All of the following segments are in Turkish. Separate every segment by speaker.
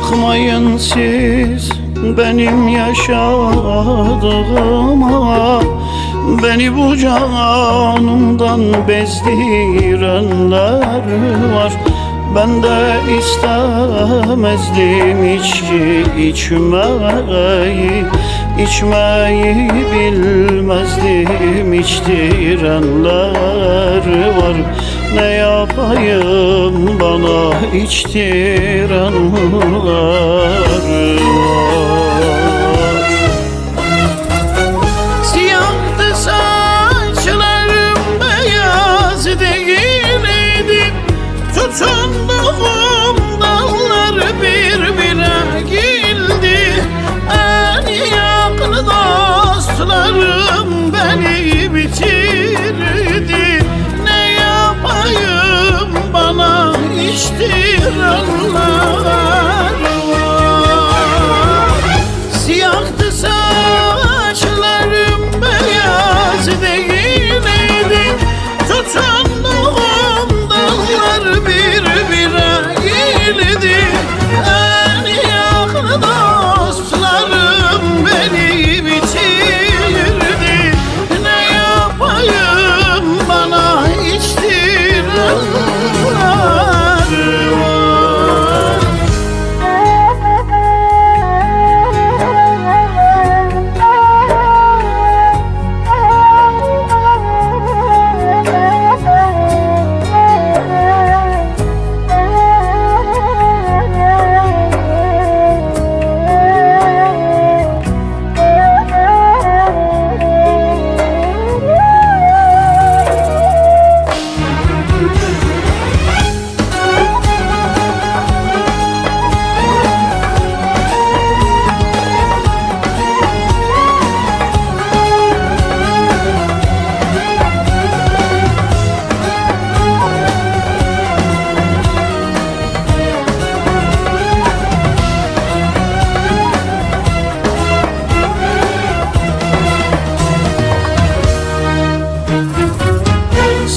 Speaker 1: Bakmayın siz benim yaşadığıma. Beni bu canımdan bezdirenler var. Ben de istemezdim içki içmeyi. İçmeyi bilmezdim içtirenler var Ne yapayım bana içtirenler var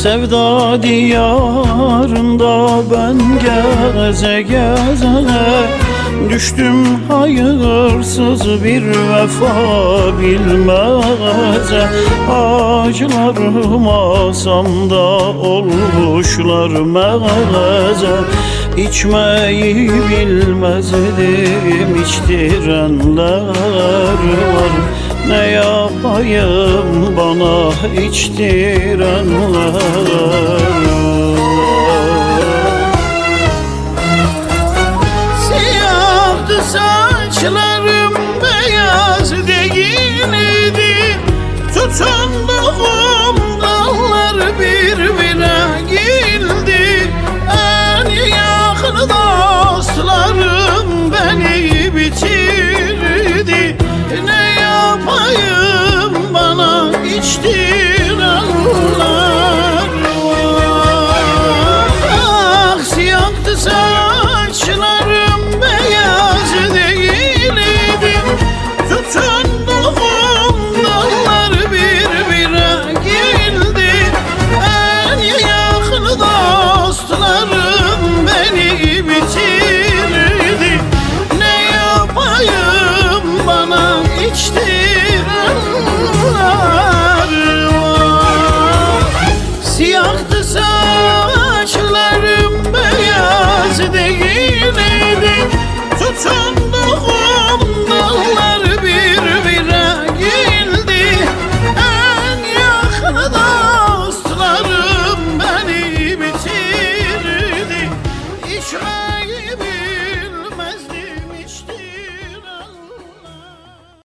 Speaker 1: Sevda diyarında ben geze geze Düştüm hayırsız bir vefa bilmeze Ağaçlar masamda olmuşlar meze İçmeyi bilmezdim içtirenler var yapayım bana içtirenler